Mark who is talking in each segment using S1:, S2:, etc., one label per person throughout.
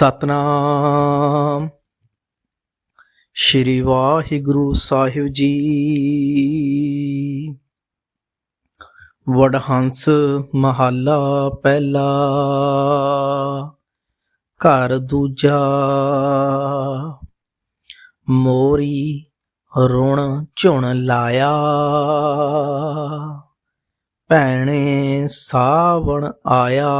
S1: ਸਤਨਾਮ। ਸ਼੍ਰੀ ਵਾਹਿਗੁਰੂ ਸਾਹਿਬ ਜੀ। ਵਡਹੰਸ ਮਹੱਲਾ ਪਹਿਲਾ। ਘਰ ਦੂਜਾ। ਮੋਰੀ ਰੁਣ ਝੁਣ ਲਾਇਆ। ਭੈਣੇ ਸਾਵਣ ਆਇਆ।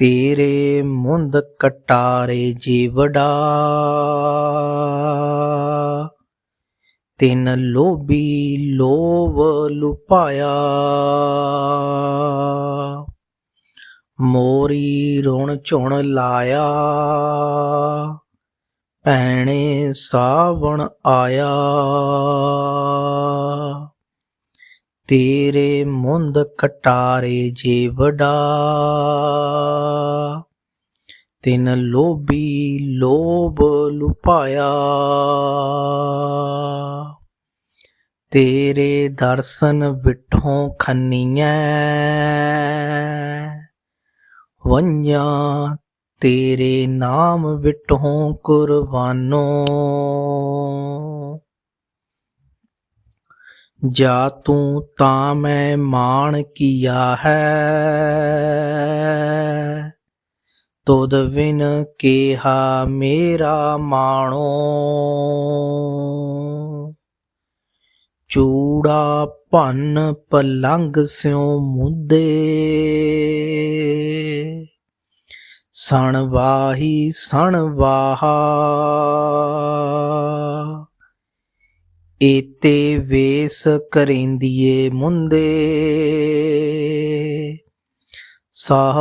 S1: ਤੇਰੇ ਮੁੰਦ ਕਟਾਰੇ ਜੀਵੜਾ। ਤਿੰਨ ਲੋਭੀ ਲੋਵ ਲੁਪਾਇਆ ਮੋਰੀ ਰੁਣ ਝੁਣ ਲਾਇਆ। ਭੈਣੇ ਸਾਵਣ ਆਇਆ। ਤੇਰੇ ਮੁੰਦ ਕਟਾਰੇ ਜੇ ਜੀਵੜਾ ਤਿਨ ਲੋਭੀ ਲੋਭ ਲੁਪਾਇਆ ਤੇਰੇ ਦਰਸ਼ਨ ਵਿਠੋਂ ਖੰਨੀਐ। ਵੰਜਾਂ ਤੇਰੇ ਨਾਮ ਵਿਟਹੋਂ ਕੁਰਬਾਨੋ। ਜਾ ਤੂੰ ਤਾਂ ਮੈਂ ਮਾਣ ਕੀਆ ਹੈ। ਤੁਧ ਵਿਨ ਕੇਹਾ ਮੇਰਾ ਮਾਣੋ। ਚੂੜਾ ਭੰਨ ਪਲੰਗ ਸਿਉ ਮੁੱਦੇ। ਸਣ ਵਾਹੀ ਸਣ ਵਾਹਾ। ਏਤੇ ਵੇਸ ਕਰੇਂਦੀਏ ਮੁੰਦੇ। ਸਾਹ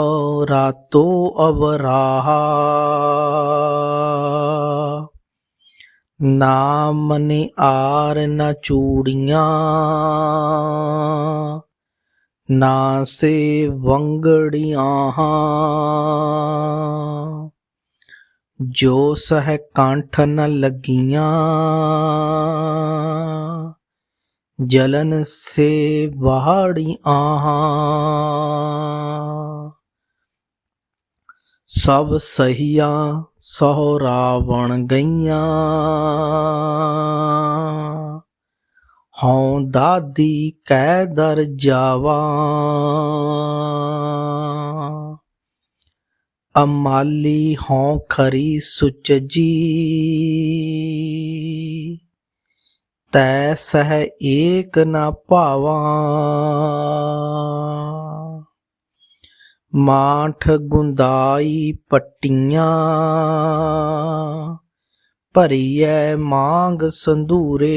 S1: ਰਾਤੋ ਅਵਰਾਹਾ। ਨਾਮ ਨੀ ਆਰ ਨਾ ਚੂੜੀਆਂ। ਨਾ ਸੇ ਵੰਗੜੀਆਂ। ਜੋ ਸਹਿ ਕੰਠ ਨ ਲੱਗੀਆਂ। ਜਲਨ ਸੇ ਵਾੜੀਆਂ ਸਭ ਸਹੀਆਂ ਸਹੁ ਰਾਵਣ ਗਈਆਂ। ਹਉ ਦਾਦੀ ਕੈ ਦਰ ਜਾਵਾਂ। ਅਮਾਲੀ ਹਉ ਖਰੀ ਸੁਚਜੀ। ਤੈ ਸਹਿ ਏਕ ਨਾ ਭਾਵਾਂ। ਮਾਠ ਗੁੰਦਾਈ ਪੱਟੀਆਂ, ਭਰੀਐ ਮਾਂਗ ਸੰਧੂਰੇ।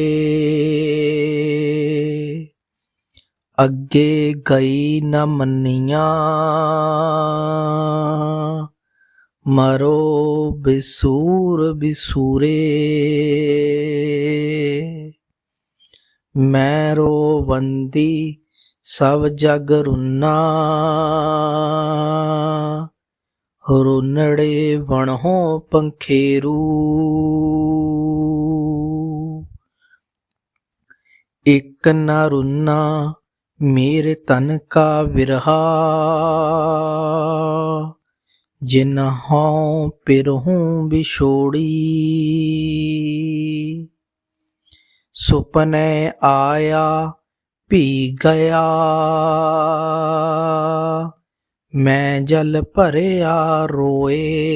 S1: ਅੱਗੇ ਗਈ ਨ ਮੰਨੀਆਂ, ਮਰੋ ਬਿਸੂਰ ਬਿਸੂਰੇ। ਮੈਂ ਰੋਵੰਦੀ ਸਭ ਜਗ ਰੁਨਾ। ਰੁਨੜੇ ਵਣਹੋਂ ਪੰਖੇਰੂ। ਇਕ ਨਾ ਰੁਨਾ ਮੇਰੇ ਤਨ ਕਾ ਵਿਰਹਾ। ਜਿਨ ਹਉ ਪਿਰਹੂੰ ਵਿਛੋੜੀ। ਸੁਪਨੇ ਆਇਆ, ਭੀ ਗਿਆ। ਮੈਂ ਜਲ ਭਰਿਆ ਰੋਏ।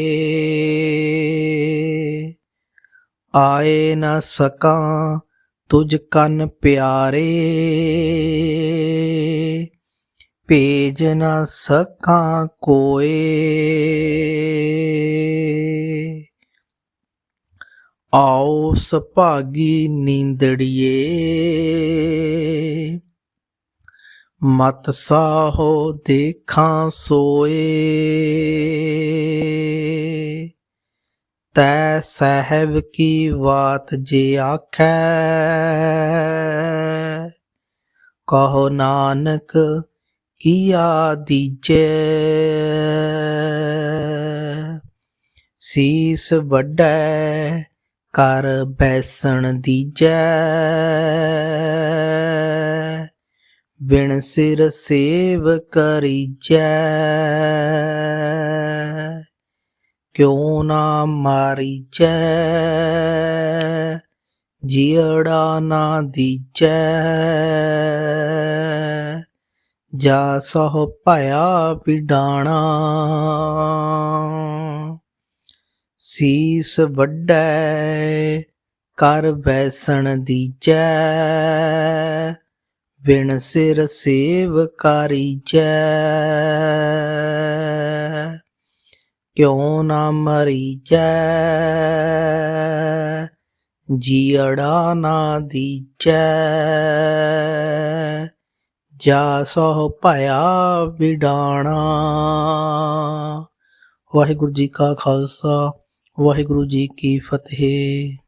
S1: ਆਏ ਨਾ ਸਕਾਂ ਤੁਝ ਕੰਨ ਪਿਆਰੇ। ਭੇਜ ਨਾ ਸਕਾਂ ਕੋਏ। ਆਓ ਸੁਭਾਗੀ ਨੀਂਦੜੀਏ। ਮਤ ਸਾਹੋ ਦੇਖਾਂ ਸੋਏ। ਤੈ ਸਹਿਬ ਕੀ ਬਾਤ ਜੇ ਆਖੈ। ਕਹੋ ਨਾਨਕ, ਕੀਆ ਦੀਜੈ। ਸੀਸ ਵੱਡੈ ਕਰ ਬੈਸਣ ਦੀਜੈ। ਵਿਣ ਸਿਰ ਸੇਵ ਕਰੀਜੈ। ਕਿਉ ਨਾ ਮਾਰੀਜੈ। ਜਿਅੜਾ ਨਾ ਦੀਜੈ। ਜਾ ਸੋ ਭਇਆ ਵਿਡਾਣਾ। ਸੀਸ ਵੱਡੈ ਕਰ ਵੈਸਣ ਦੀਜੈ। ਵਿਣ ਸਿਰ ਸੇਵ ਕਰੀਜੈ ਕਿਉ ਨਾ ਮਰੀਜੈ? ਜੀਅੜਾ ਨਾ ਦੀਜੈ। ਜਾ ਸੋ ਭਇਆ ਵਿਡਾਣਾ। ਵਾਹਿਗੁਰੂ ਜੀ ਕਾ ਖਾਲਸਾ। ਵਾਹਿਗੁਰੂ ਜੀ ਕੀ ਫਤਿਹ।